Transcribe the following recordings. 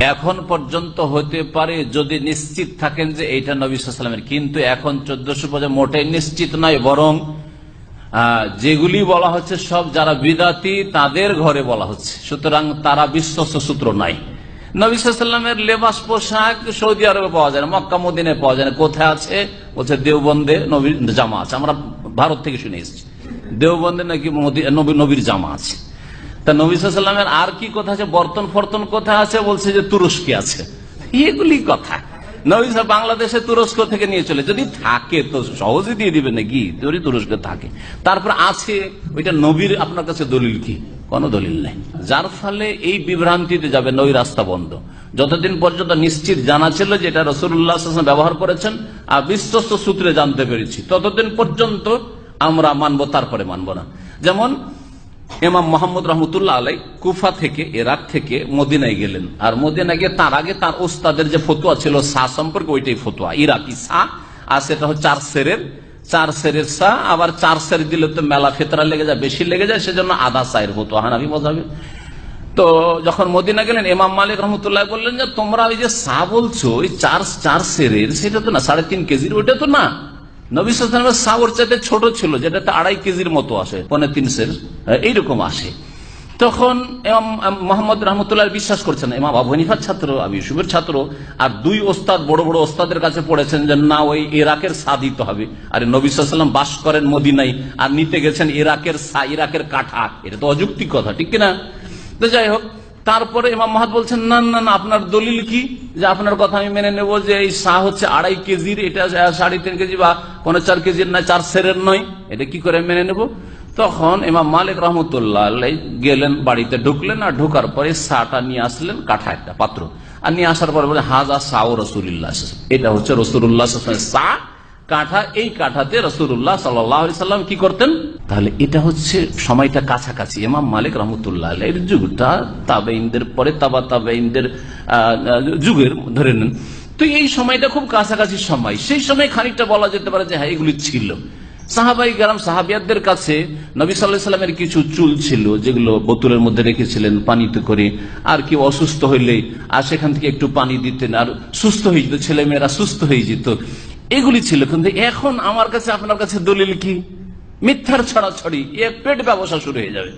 এখন পর্যন্ত হতে পারে যদি নিশ্চিত থাকেন যে এইটা নবী সাল্লামের কিন্তু এখন চোদ্দশো পর্যন্ত মোটেই নিশ্চিত নয়, বরং যেগুলি বলা হচ্ছে সব যারা বিদাতি, তাদের ঘরে বলা হচ্ছে। সুতরাং তারা বিশ্বস্ত সূত্র নাই। নবিসামের লেবাস পোশাক সৌদি আরবে পাওয়া যায় না, মক্কা মদিনে পাওয়া যায় না। কোথায় আছে? বলছে দেওবন্দে নবীর জামা আছে। আমরা ভারত থেকে শুনে এসেছি। দেওবন্দে নাকি নবী- নবীর জামা আছে। তা নবিসামের আর কি কথা আছে? বর্তন ফর্তন কোথায় আছে? বলছে যে তুরস্কে আছে। এগুলি কথা। বাংলাদেশে তুরস্ক থেকে নিয়ে চলে। যদি থাকে তো সহজে দিয়ে দিবে নাকি যদি তুরস্কে থাকে। তারপর আছে, ওইটা নবীর আপনার কাছে দলিল কি? কোনো দলিল নেই। যার ফলে এই বিভ্রান্তিতে যাবে নই রাস্তা বন্ধ। যতদিন পর্যন্ত নিশ্চিত জানা ছিল যে এটা রসুল্লাহ ব্যবহার করেছেন, আর বিশ্বস্ত সূত্রে জানতে পেরেছি, ততদিন পর্যন্ত আমরা মানবো, তারপরে মানবো না। যেমন ইমাম মোহাম্মদ রহমতুল্লাহ আলাই কুফা থেকে এরাক থেকে মদিনায় গেলেন। আর মদিনায় গিয়ে তার আগে তার ওস্তাদের যে ফতুয়া ছিল সা সম্পর্কে ওইটাই ফতুয়া। ইরাকি সা আর সেটা হচ্ছে চার সেরের চার সেরের সা আবার চার সের দিলে তো মেলা ফেতরা লেগে যায়, বেশি লেগে যায়, সেজন্য আধা সাইর ফতুয়া। হানাবি মজাবে তো যখন মদিনা গেলেন এমাম মালিক রহমতুল্লাহ বললেন যে, তোমরা ওই যে সা বলছো, ওই চার চার সেরের, সেটা তো না, সাড়ে তিন কেজির, ওইটা তো না। নবী সাবর চাইতে ছোট ছিল যেটাতে আড়াই কেজির মতো আসে পনেরো তিন সের এইরকম আসে। তখন মোহাম্মদ রহমতুল্লাহ বিশ্বাস করছেন, ইমাম আবু হানিফার ছাত্র, আবু ইউসুফের ছাত্র, আর দুই ওস্তাদ, বড় বড় ওস্তাদের কাছে পড়েছেন যে, না, ওই ইরাকের সা দিতে হবে। আর নবী সাল্লাম বাস করেন মদিনাই আর নিতে গেছেন ইরাকের সা, ইরাকের কাঠা। এটা তো অযৌক্তিক কথা, ঠিক কিনা? তো যাই হোক তারপরে ইমাম মাহাদ বলছেন, না না না, আপনার দলিল কি? যে আপনার কথা আমি মেনে নেব যে এই শাহ হচ্ছে আড়াই কেজির, এটা সাড়ে তিন কেজি বা পনেরো চার কেজির না, চার সেরের নয়। এটা কি করে মেনে নেব? তখন ইমাম মালিক রহমতুল্লাহ গেলেন, বাড়িতে ঢুকলেন আর ঢোকার পরে শাহটা নিয়ে আসলেন কাঠা একটা পাত্র। আর নিয়ে আসার পরে বলে, হাজা শাহ রসুল্লাহ এটা হচ্ছে রসুল্লাহ শাহ কাঠা, এই কাঠাতে রসুল্লাহ সাল্লাম কি করতেন? তাহলে এটা হচ্ছে সময়টা কাছাকাছি। এমাম মালিক রহমতুল্লাহ এর যুগটা তাবেইনদের পরে তাবা তাবেইনদের যুগের ধরে নেন। তো এই সময়টা খুব কাছাকাছি সময়। সেই সময় খানিকটা বলা যেতে পারে যে হ্যাঁ এগুলি ছিল। সাহাবাই গ্রাম সাহাবিয়াদের কাছে নবী সাল্লাহ সাল্লামের কিছু চুল ছিল, যেগুলো বোতলের মধ্যে রেখেছিলেন পানিতে করে। আর কেউ অসুস্থ হইলে, আর সেখান থেকে একটু পানি দিতেন। আর সুস্থ হয়ে যেত, ছেলেমেয়েরা সুস্থ হয়ে যেত। এগুলি ছিল কিন্তু এখন আমার কাছে, আপনার কাছে দলিল কি? মিথ্যার ছড়াছড়ি। এ পেট ব্যবসা শুরু হয়ে যাবে।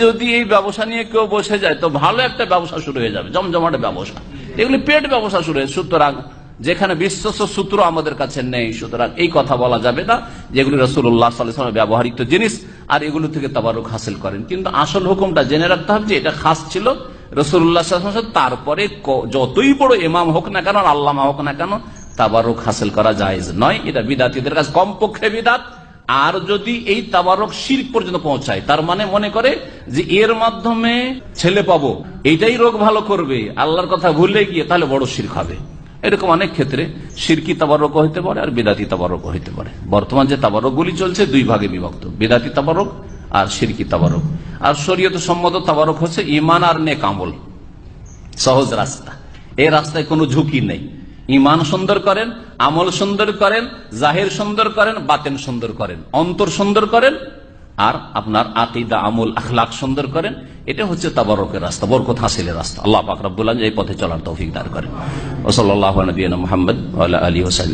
যদি এই ব্যবসা নিয়ে কেউ বসে যায়, তো ভালো একটা ব্যবসা শুরু হয়ে যাবে, জমজমাটে ব্যবসা। এগুলি পেট ব্যবসা শুরু হয়ে সুতরাং যেখানে বিশ্বস্ত সূত্র আমাদের কাছে নেই, সুতরাং এই কথা বলা যাবে না, যেগুলি রসুল্লাহ সাল্লাহ ব্যবহৃত জিনিস, আর এগুলো থেকে তাবারুক হাসিল করেন। কিন্তু আসল হুকুমটা জেনে রাখতে হবে যে এটা খাস ছিল রসুল্লাহ তারপরে যতই বড় ইমাম হোক না কেন আল্লামা হোক না কেন তাবারক হাসিল করা যায় নয়। এটা বিদাতিদের কাছে কমপক্ষে বিদাত। আর যদি এই তাবারক শির পর্যন্ত পৌঁছায়, তার মানে মনে করে যে এর মাধ্যমে ছেলে পাবো এটাই রোগ ভালো করবে। আল্লাহর কথা ভুলে গিয়ে তাহলে বড় শির খাবে এরকম অনেক ক্ষেত্রে সিরকি তাবারক হইতে পারে আর বেদাতি তাবারক হইতে পারে। বর্তমান যে তাবারক গুলি চলছে, দুই ভাগে বিভক্ত। বেদাতি তাবারক আর সিরকি তাবারক। আর শরীয়ত সম্মত তাবারক হচ্ছে ইমান আর নেক আমল। সহজ রাস্তা। এই রাস্তায় কোনো ঝুঁকি নেই। ইমান সুন্দর করেন, আমল সুন্দর করেন, জাহের সুন্দর করেন বাতেন সুন্দর করেন, অন্তর সুন্দর করেন, আর আপনার আকিদা, আমল আখলাখ সুন্দর করেন, এটা হচ্ছে তাবারকের রাস্তা, বরকত হাসিলের রাস্তা। আল্লাহ পাকরাবুল্লাহ এই পথে চলার তৌফিক দার করেন। ওসল্লাহ নবীন মোহাম্মদ আলী ওসাইল